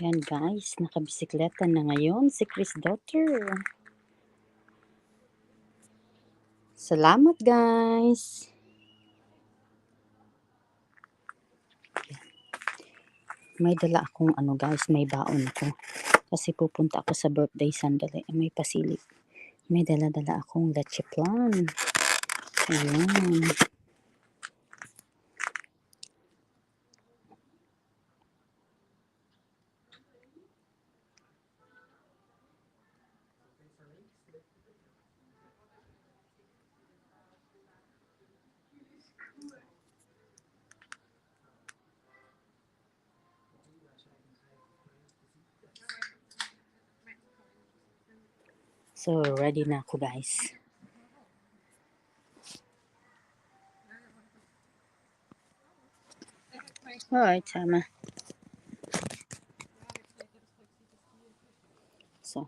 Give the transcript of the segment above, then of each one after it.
Yan guys, nakabisikleta na ngayon si Chris Daughter. Salamat guys. May dala akong ano guys, may baon ako. Kasi pupunta ako sa birthday sandali. May pasilip. May dala-dala akong leche plan. Ayan. So, ready na ako guys. Alright, tama. So.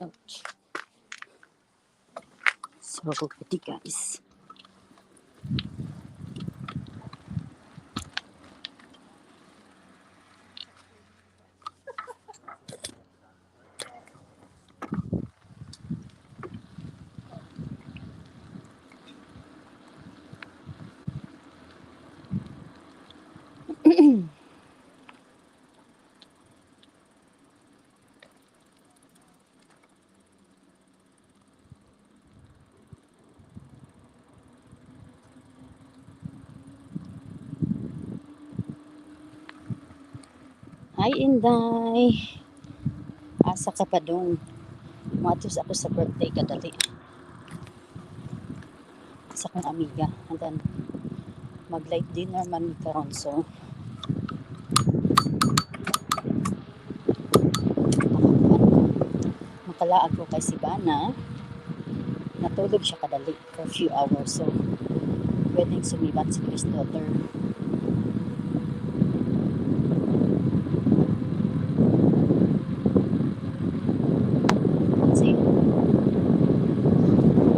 Ouch. So, ready guys. Hi, Inday. Asa ka pa doon? Matos ako sa birthday kadali. Sa kong amiga. And then, mag-light dinner man karon so makalaag ko kay si Bana natulog siya kadali for a few hours so pwedeng sumibat si Chris daughter See?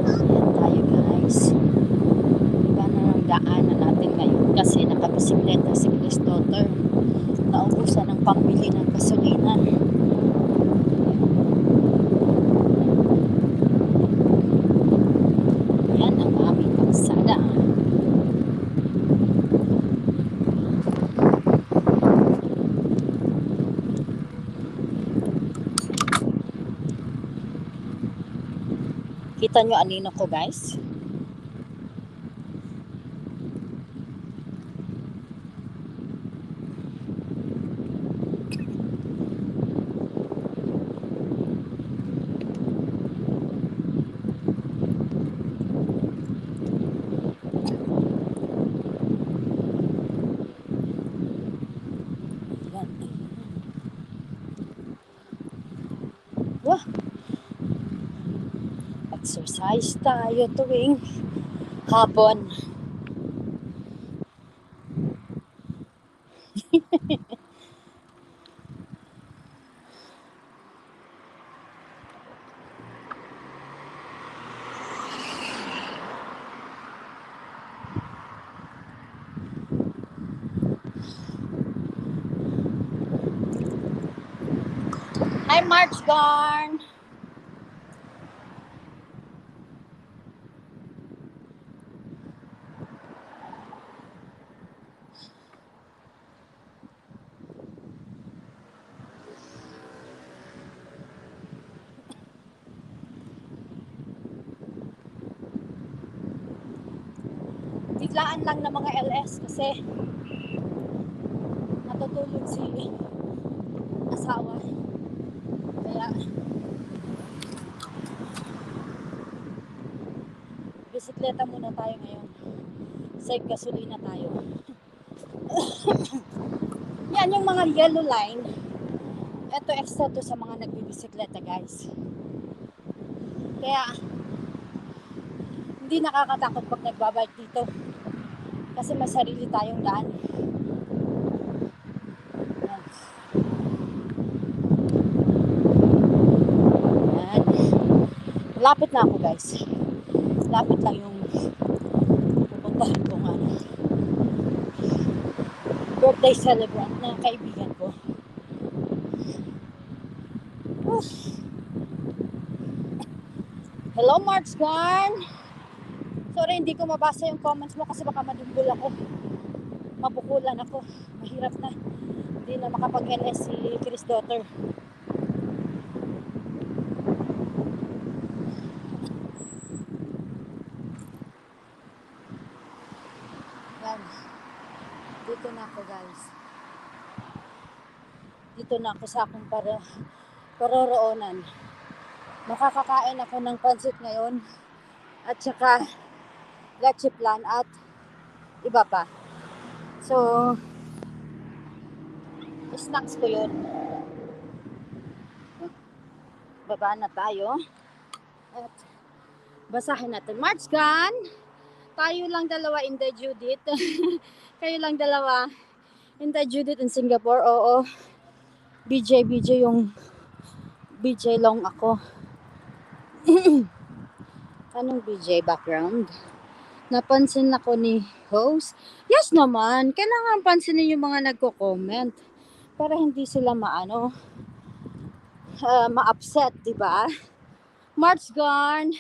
Ayan tayo guys. Iba na ang daanan natin ngayon kasi nakabisikleta si Chris daughter. Naubusan ng pambili ng gasolina. Yan ang aming kalsada. Kita nyo anino ko guys? Wah! Exercise tayo tuwing hapon. Hi, March Garn! Biglaan lang ng mga LS kasi natutulog si asawa. Kaya bisikleta muna tayo ngayon. Save gasolina tayo. Yan yung mga yellow line. Ito extra to sa mga nagbibisikleta guys. Kaya Hindi nakakatakot pag nagbabike dito. Kasi may sarili tayong daan. Yan. Yan. Lapit na ako guys. Lapit lang yung pupuntahan kong ano. Birthday celebrant na kaibigan ko. Hello, March Garn! Sorry, hindi ko mabasa yung comments mo kasi baka madumbol ako. Mabukulan ako. Mahirap na. Hindi na makapag-LS si Chris Daughter. Yan. Dito na ako guys. Dito na ako sa akong para paroroonan. Makakakain ako ng pansit ngayon at saka leche plan at iba pa. So, snacks ko yun. Baba na tayo. At basahin natin. March Gun! Tayo lang dalawa in the Judith. Kayo lang dalawa in the Judith in Singapore. Oo. BJ, BJ yung BJ long ako. Anong BJ background? Napansin ako ni host. Yes naman, kailangan pansinin yung mga nagko-comment para hindi sila maano uh, ma-upset, 'di ba? March Garn,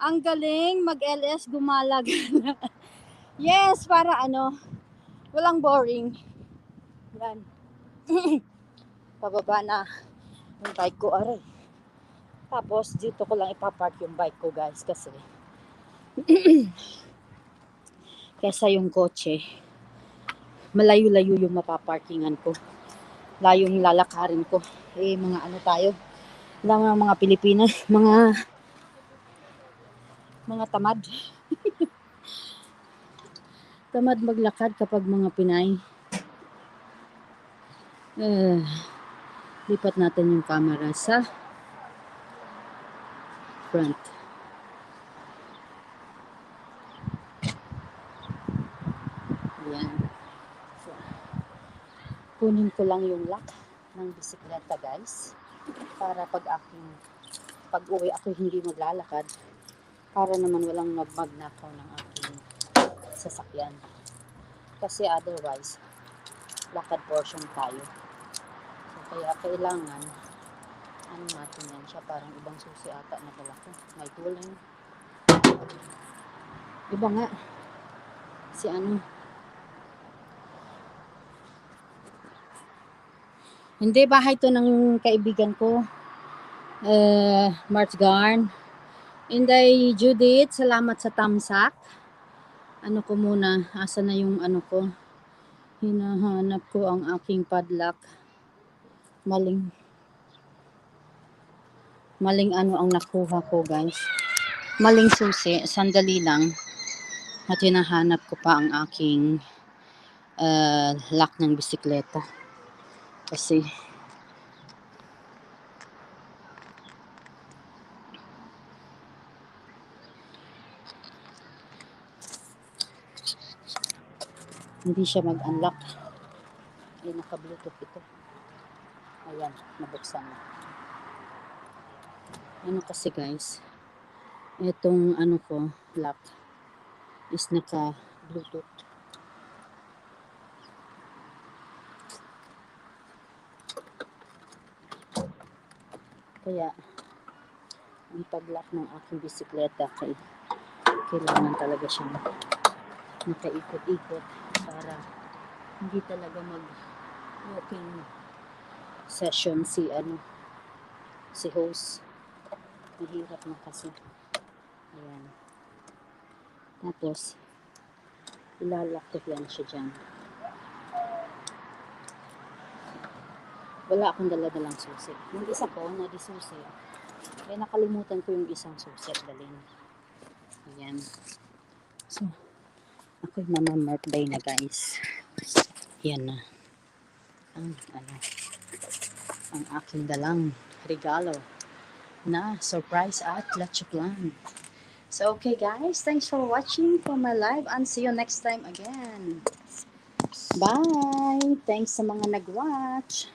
ang galing mag-LS gumalag. yes, para ano, walang boring. Yan. Pababa na yung bike ko, aray. Tapos, dito ko lang ipapark yung bike ko, guys, kasi kesa yung kotse, malayo-layo yung mapaparkingan ko. Layong lalakarin ko. Eh, mga ano tayo, lang ang mga Pilipinas, mga mga tamad. tamad maglakad kapag mga Pinay. Eh, lipat natin yung camera sa front. Ayan. So, kunin ko lang yung lock ng bisikleta guys. Para pag aking pag uwi ako hindi maglalakad. Para naman walang magmagnakaw ng aking sasakyan. Kasi otherwise lakad portion tayo. So kaya kailangan ano natin yan siya parang ibang susi ata na dala ko may tuling iba nga? Si ano hindi bahay to ng kaibigan ko uh, March Garn. Inday Judith salamat sa tamsak ano ko muna asa na yung ano ko? Hinahanap ko ang aking padlock. Maling maling ano ang nakuha ko guys. Maling susi sandali lang. At hinahanap ko pa ang aking uh, lock ng bisikleta kasi hindi siya mag-unlock. Ay naka-bluetooth ito. Ayan, nabuksan na. Ano kasi guys? Itong ano ko lock is naka kaya ang pag-lock ng aking bisikleta kay kailangan talaga siyang nakaikot-ikot para hindi talaga mag walking session si ano si host. Mahirap na kasi. Ayan. Tapos ilalak ko yan siya dyan wala akong dala-dalang susi. Yung isa ko na di susi kaya nakalimutan ko yung isang susi dalhin. Ayan. So ako'y mamamirthday na guys. Yan na. Ang ano ang aking dalang regalo na surprise at leche plan So, okay guys, thanks for watching for my live and see you next time again. Bye! Thanks sa mga nag-watch.